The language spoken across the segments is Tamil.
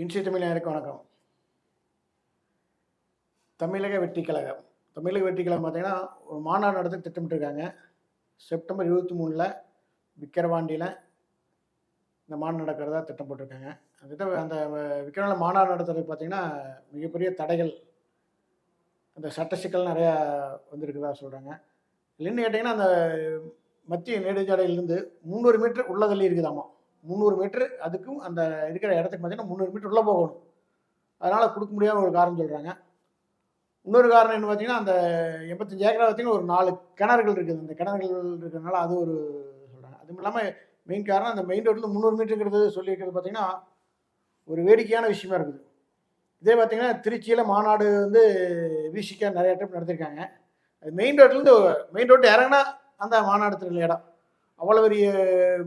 இன்சி தமிழருக்கு வணக்கம். தமிழக வெற்றி கழகம் தமிழக வெற்றி கழகம் பார்த்தீங்கன்னா ஒரு மாநாடு நடத்த திட்டமிட்டுருக்காங்க. செப்டம்பர் இருபத்தி மூணில் விக்கிரவாண்டியில் இந்த மாநாடு நடக்கிறதா திட்டம் போட்டிருக்காங்க அந்த திட்டம் அந்த விக்கிரவாண்டி மாநாடு நடத்துறதுக்கு பார்த்தீங்கன்னா மிகப்பெரிய தடைகள் அந்த சட்ட சிக்கல் நிறையா வந்திருக்குதா சொல்கிறாங்க இல்லைன்னு கேட்டிங்கன்னா அந்த மத்திய நெடுஞ்சாலையிலேருந்து முந்நூறு மீட்டர் உள்ளதள்ளி இருக்குதாமா? முந்நூறு மீட்டர் அதுக்கும் அந்த இருக்கிற இடத்துக்கு பார்த்தீங்கன்னா முந்நூறு மீட்டர் உள்ளே போகணும். அதனால் கொடுக்க முடியாத ஒரு காரணம் சொல்கிறாங்க இன்னொரு காரணம் என்ன பார்த்தீங்கன்னா அந்த எண்பத்தஞ்சு ஏக்கரா பார்த்தீங்கன்னா ஒரு நாலு கிணறுகள் இருக்குது. அந்த கிணறுகள் இருக்கிறதுனால அது ஒரு சொல்கிறாங்க அதுவும் இல்லாமல் மெயின் காரணம் அந்த மெயின் ரோட்டில் முந்நூறு மீட்டருங்கிறது சொல்லியிருக்கிறது பார்த்தீங்கன்னா ஒரு வேடிக்கையான விஷயமா இருக்குது. இதே பார்த்தீங்கன்னா திருச்சியில் மாநாடு வந்து விசிக்க நிறைய ட்ரிப் நடத்திருக்காங்க. அது மெயின் ரோட்லேருந்து மெயின் ரோட்டு இறங்கினா அந்த மாநாடு திரள் இடம். அவ்வளோ பெரிய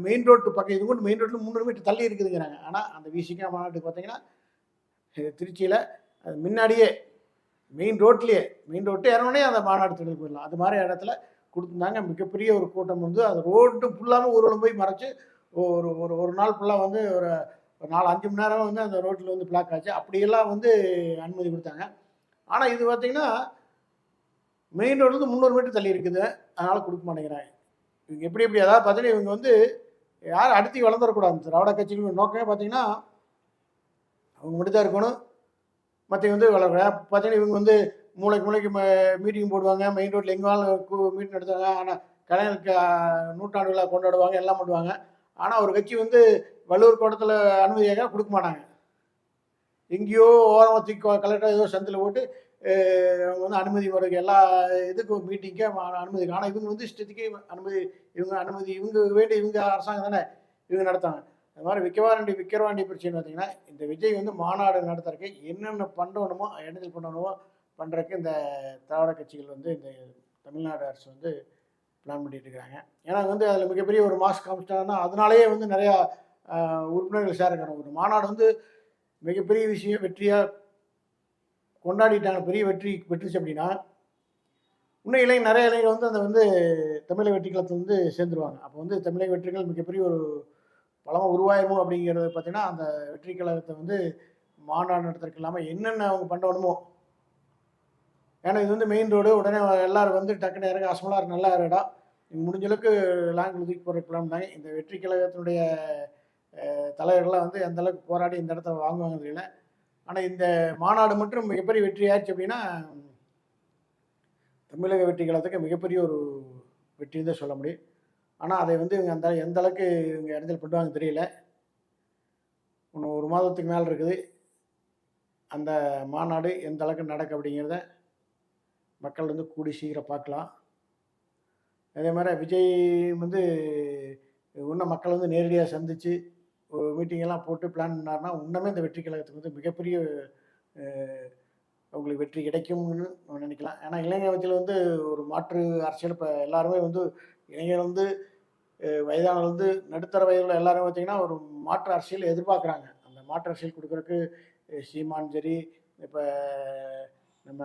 மெயின் ரோட்டு பக்கம் இது கூட மெயின் ரோட்டில் முந்நூறு மீட்டர் தள்ளி இருக்குதுங்கிறாங்க. ஆனால் அந்த விசிகா மாநாட்டுக்கு பார்த்தீங்கன்னா திருச்சியில் அது முன்னாடியே மெயின் ரோட்லேயே மெயின் ரோட்டு இறங்கினே அந்த மாநாடு தொழில் போயிடலாம். அது மாதிரி இடத்துல கொடுத்துருந்தாங்க. மிகப்பெரிய ஒரு கூட்டம் வந்து அது ரோட்டு ஃபுல்லாமல் ஊர்வலம் போய் மறைச்சு ஒரு ஒரு ஒரு நாள் ஃபுல்லாக வந்து ஒரு ஒரு நாலு அஞ்சு மணி நேரம் வந்து அந்த ரோட்டில் வந்து பிளாக் ஆச்சு. அப்படியெல்லாம் வந்து அனுமதி கொடுத்தாங்க. ஆனால் இது பார்த்திங்கன்னா மெயின் ரோட்லேருந்து முந்நூறு மீட்டர் தள்ளி இருக்குது. அதனால் கொடுக்க மாட்டேங்கிறாங்க. இவங்க எப்படி எப்படி அதாவது பார்த்தீங்கன்னா இவங்க வந்து யாரும் அடுத்து வளர்ந்துடக்கூடாது திராவிட கட்சிகள் நோக்கமே பார்த்தீங்கன்னா அவங்க மட்டும் தான் இருக்கணும். மற்றவங்க வந்து வளர்க்கூடாது பார்த்தீங்கன்னா இவங்க வந்து மூளைக்கு மூளைக்கு மீட்டிங் போடுவாங்க. மெயின் ரோட்டில் எங்கேனாலும் மீட்டிங் நடத்துவாங்க. ஆனால் கலைஞருக்கு நூற்றாண்டு விழா கொண்டாடுவாங்க எல்லாம் பண்ணுவாங்க. ஆனால் ஒரு கட்சி வந்து வள்ளூர் கோட்டத்தில் அனுமதியாக கொடுக்க மாட்டாங்க. எங்கேயோ ஓரமாக தூக்கி கலெக்டர் ஏதோ சந்தில் போட்டு அவங்க வந்து அனுமதி வரைக்கும் எல்லா இதுக்கும் மீட்டிங்கே அனுமதி ஆனால் இவங்க வந்து இஷ்டத்துக்கு அனுமதி இவங்க அனுமதி இவங்க வேண்டிய இவங்க அரசாங்கம் தானே இவங்க நடத்தாங்க அது மாதிரி விக்கிரவாண்டி விக்கிரவாண்டி பிரச்சனை பார்த்தீங்கன்னா இந்த விஜய் வந்து மாநாடு நடத்துறதுக்கு என்னென்ன பண்ணணுமோ இடத்தில் பண்ணணுமோ பண்ணுறதுக்கு இந்த திராவிட கட்சிகள் வந்து இந்த தமிழ்நாடு அரசு வந்து பிளான் பண்ணிட்டு இருக்கிறாங்க ஏன்னா வந்து அதில் மிகப்பெரிய ஒரு மாஸ்க் காமிச்சிட்டாங்கன்னா அதனாலேயே வந்து நிறையா உறுப்பினர்கள் சேருக்கிறாங்க ஒரு மாநாடு வந்து மிகப்பெரிய விஷயம் வெற்றியாக கொண்டாடிட்டாங்க. பெரிய வெற்றி வெற்றிச்சு அப்படின்னா இன்னும் இளைஞர் நிறைய இளைஞர்கள் வந்து அந்த வந்து தமிழக வெற்றிகளத்தில் வந்து சேர்ந்துருவாங்க. அப்போ வந்து தமிழக வெற்றிகள் மிகப்பெரிய ஒரு பலமாக உருவாயிருமோ அப்படிங்கிறது பார்த்தீங்கன்னா அந்த வெற்றி கழகத்தை வந்து மாநாடு நடத்துறதுக்கு இல்லாமல் என்னென்ன அவங்க பண்ணணுமோ. ஏன்னா இது வந்து மெயின் ரோடு. உடனே எல்லோரும் வந்து டக்குன்னு இறங்க அசமலாக இருக்கு நல்லா இருக்கடா நீங்கள் முடிஞ்ச அளவுக்கு லாங் தூக்கி போடுறதுக்கு இந்த வெற்றி கழகத்தினுடைய தலைவர்கள்லாம் வந்து அந்தளவுக்கு போராடி இந்த இடத்த வாங்குவாங்க தெரியல. ஆனால் இந்த மாநாடு மட்டும் மிகப்பெரிய வெற்றி ஆச்சு அப்படின்னா தமிழக வெற்றி கழகத்துக்கு மிகப்பெரிய ஒரு வெற்றி தான் சொல்ல முடியும். ஆனால் அதை வந்து இவங்க அந்த எந்த அளவுக்கு இவங்க இடத்துல பண்ணுவாங்க தெரியல. இன்னும் ஒரு மாதத்துக்கு மேலே இருக்குது. அந்த மாநாடு எந்த அளவுக்கு நடக்கு அப்படிங்கிறத மக்கள் வந்து கூடி சீக்கிரம் பார்க்கலாம். அதே மாதிரி விஜய் வந்து இன்னும் மக்கள் வந்து நேரடியாக சந்தித்து மீட்டிங்கெல்லாம் போட்டு பிளான் பண்ணார்னா இன்னுமே இந்த வெற்றி கழகத்துக்கு வந்து மிகப்பெரிய அவங்களுக்கு வெற்றி கிடைக்கும்னு நினைக்கலாம். ஏன்னா இளைஞர்கள் வந்து ஒரு மாற்று அரசியல் இப்போ எல்லாருமே வந்து இளைஞர் வந்து வயதானது வந்து நடுத்தர வயதில் எல்லாரும் பார்த்தீங்கன்னா ஒரு மாற்று அரசியல் எதிர்பார்க்குறாங்க. அந்த மாற்று அரசியல் கொடுக்குறக்கு சீமான் சரி இப்போ நம்ம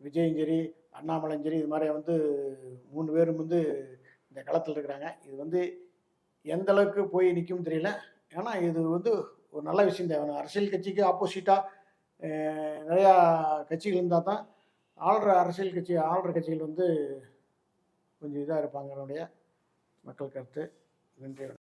விஜயும் சரி அண்ணாமலையும் சரி இது மாதிரி வந்து மூணு பேரும் வந்து இந்த களத்தில் இருக்கிறாங்க. இது வந்து எந்த அளவுக்கு போய் நிற்கும் தெரியல. ஏன்னா இது வந்து ஒரு நல்ல விஷயம் தேவை அரசியல் கட்சிக்கு ஆப்போசிட்டாக நிறையா கட்சிகள் இருந்தால் தான் ஆள்ற அரசியல் கட்சி ஆள்ற கட்சிகள் வந்து கொஞ்சம் இதாக இருப்பாங்க. மக்கள் கருத்து. நன்றி.